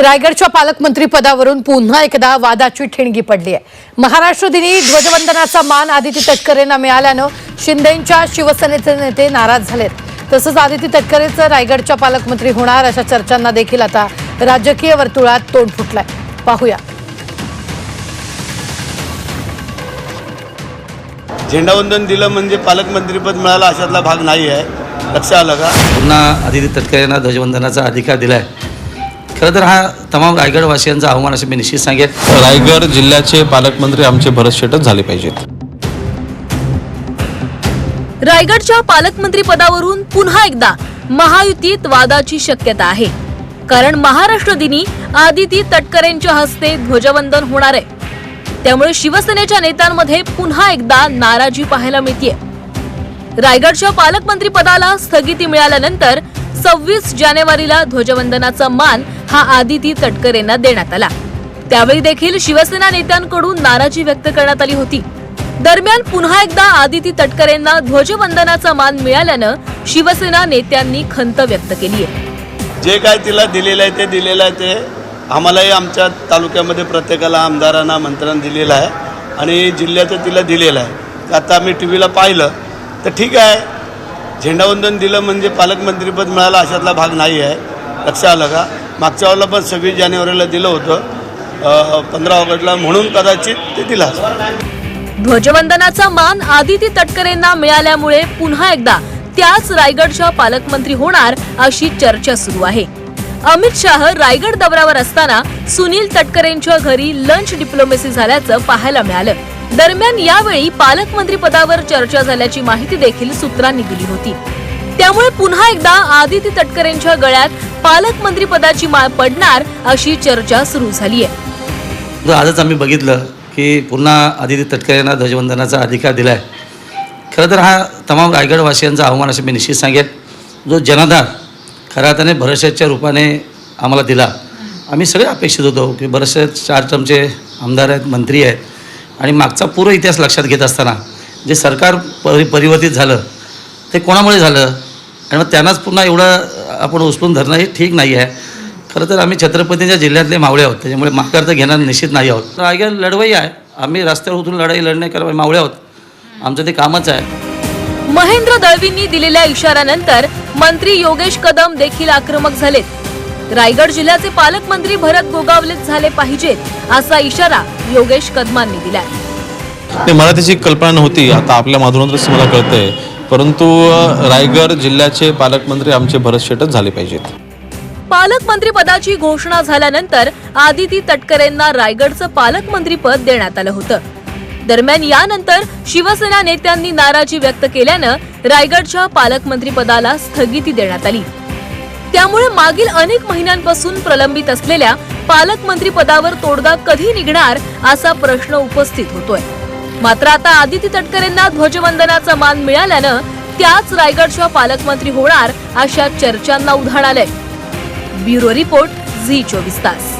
रायगडच्या पालकमंत्री पदावरून पुन्हा एकदा वादाची ठिणगी पडली आहे. महाराष्ट्र दिनी ध्वजवंदनाचा मान आदिती तटकरेंना मिळाल्यानं शिंदेच्या शिवसेनेचे नेते नाराज झालेत. तसंच आदिती तटकरेचं रायगडच्या पालकमंत्री होणार अशा चर्चांना देखील आता राजकीय वर्तुळात तोंड फुटलंय. पाहूया. झेंडावंदन दिलं म्हणजे पालकमंत्रीपद मिळालं अशातला भाग नाही आहे लक्ष आलं का? पुन्हा आदिती तटकरे यांना ध्वजवंदनाचा अधिकार दिला आहे खरं तर हा तमाम रायगडवासियांचा अवमान असं मी निश्चित सांगेन. रायगड जिल्ह्याचे पालकमंत्री आमचे भरत शेटच झाले पाहिजेत. रायगडच्या पालकमंत्री पदावरून पुन्हा एकदा महायुतीत वादाची शक्यता आहे. कारण महाराष्ट्र दिनी आदिती तटकरेंच्या हस्ते ध्वजवंदन होणार आहे. त्यामुळे शिवसेनेच्या नेत्यांमध्ये पुन्हा एकदा नाराजी पाहायला मिळतीये. रायगडच्या पालकमंत्री पदाला स्थगिती मिळाल्यानंतर सव्वीस जानेवारीला ध्वजवंदनाचा मान हा आदिती तटकरेंना देण्यात आला. त्यावेळी देखील शिवसेना नेत्यांकडून नाराजी व्यक्त करण्यात आली होती. दरम्यान पुन्हा एकदा आदिती तटकरेंना ध्वजवंदनाचा मान मिळाल्यानं शिवसेना नेत्यांनी खंत व्यक्त केली आहे. जे काय तिला दिलेलं आहे ते दिलेलं आहे ते आम्हालाही आमच्या तालुक्यामध्ये प्रत्येकाला आमदारांना मंत्र्यांना दिलेलं आहे आणि जिल्ह्याचं तिला दिलेलं आहे. आता आम्ही टी व्हीला पाहिलं तर ठीक आहे. झेंडावंदन दिलं म्हणजे पालकमंत्रीपद मिळालं अशातला भाग नाही आहे. लक्षात आलं का? मागच्या वेळेला पण सव्वीस जानेवारीला दिलं होतं. पंधरा ऑगस्टला म्हणून कदाचित ते दिला ध्वजवंदनाचा मान आदिती तटकरेंना मिळाल्यामुळे पुन्हा एकदा त्याच रायगडच्या पालकमंत्री होणार अशी चर्चा सुरू आहे. अमित शाह रायगड दौऱ्यावर असताना सुनील तटकरेंच्या घरी लंच डिप्लोमेसी झाल्याचं पाहायला मिळालं. दरम्यान यावेळी पालकमंत्री पदावर चर्चा झाल्याची माहिती देखील सूत्रांनी दिली होती. त्यामुळे पुन्हा एकदा आदिती तटकरेंच्या गळ्यात पालकमंत्री पदाची माळ पडणार अशी चर्चा सुरू झाली आहे आजच आम्ही बघितलं की पुन्हा आदिती तटकरे यांना ध्वजवंदनाचा अधिकार दिला आहे खरं तर हा तमाम रायगडवासियांचा आव्हान असं मी निश्चित सांगेन. जो जनाधार खऱ्या अर्थाने भरवशाच्या रूपाने आम्हाला दिला. आम्ही सगळे अपेक्षित होतो की बरेचसे चार टर्मचे आमदार आहेत मंत्री आहेत. आणि मागचा पूर्ण इतिहास लक्षात घेत असताना जे सरकार परि परिवर्तित झालं ते कोणामुळे झालं? आणि मग त्यांनाच पुन्हा एवढं आपण उचलून धरणं हे ठीक नाही आहे. खरं तर आम्ही छत्रपतीच्या जिल्ह्यातले मावळे आहोत त्याच्यामुळे माघार तर घेणार निश्चित नाही आहोत. रायगड लढवई आहे. आम्ही रस्त्यावर उतरून लढाई लढणे करा मावळे आहोत. आमचं ते कामच आहे. महेंद्र दळवींनी दिलेल्या इशाऱ्यानंतर मंत्री योगेश कदम देखील आक्रमक झालेत. रायगड जिल्ह्याचे पालकमंत्री भरत गोगावलेच झाले पाहिजेत असा इशारा योगेश कदमांनी दिलाय. नाही मला त्याची कल्पना नव्हती. आता आपल्या माधुरातच मला कळतंय. परंतु रायगड जिल्ह्याचे पालकमंत्री आमचे भरत शेटच झाले पाहिजेत. पालकमंत्री पदाची घोषणा झाल्यानंतर आदिती तटकरेंना रायगडचं पालकमंत्री पद देण्यात आलं होतं. दरम्यान यानंतर शिवसेना नेत्यांनी नाराजी व्यक्त केल्यानं रायगडच्या पालकमंत्री पदाला स्थगिती देण्यात आली. त्यामुळे मागील अनेक महिन्यांपासून प्रलंबित असलेल्या पालकमंत्री पदावर तोडगा कधी निघणार असा प्रश्न उपस्थित होतोय. मात्र आता आदिती तटकरेंना ध्वजवंदनाचा मान मिळाल्यानं त्याच रायगडच्या पालकमंत्री होणार अशा चर्चांना उधाण आलंय. ब्युरो रिपोर्ट झी चोवीस तास.